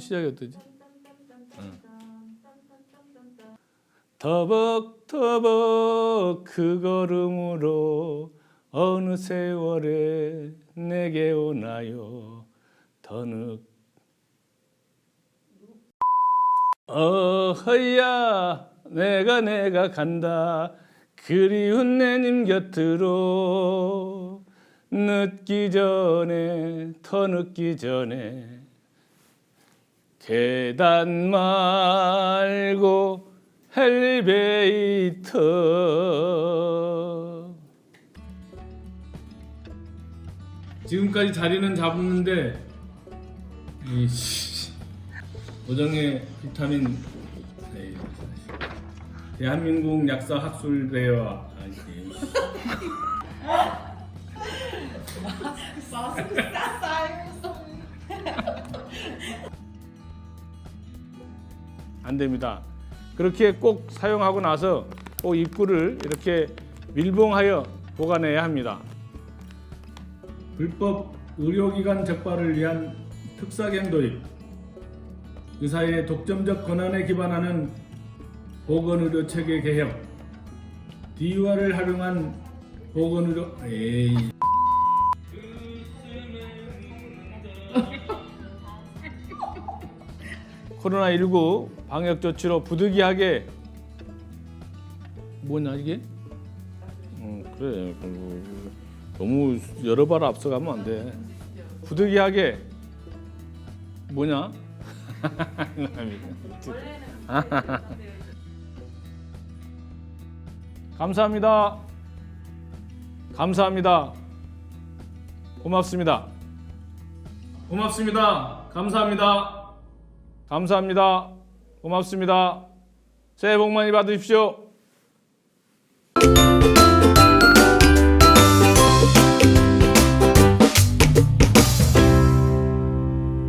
시작이 어떠지? 터벅터벅 그 걸음으로 어느 세월에 내게 오나요? 더늦 어허야 내가 내가 간다. 그리운 내님 곁으로 늦기 전에 더 늦기 전에 계단 말고 엘리베이터. 지금까지 자리는 잡았는데 이씨. 오정의 비타민. 에이, 대한민국 약사 학술대와. 아이씨. 안 됩니다. 그렇게 꼭 사용하고 나서 꼭 입구를 이렇게 밀봉하여 보관해야 합니다. 불법 의료기관 적발을 위한 특사경 도입 의사의 독점적 권한에 기반하는 보건의료 체계 개혁 디유화를 활용한 보건의료 에이 코로나19 방역 조치로 부득이하게 뭐냐 이게? 음, 그래 그, 너무 여러 발 앞서가면 안 돼. 부득이하게 뭐냐? 감사합니다. 감사합니다. 고맙습니다. 고맙습니다. 감사합니다. 감사합니다. 고맙습니다. 새해 복 많이 받으십시오.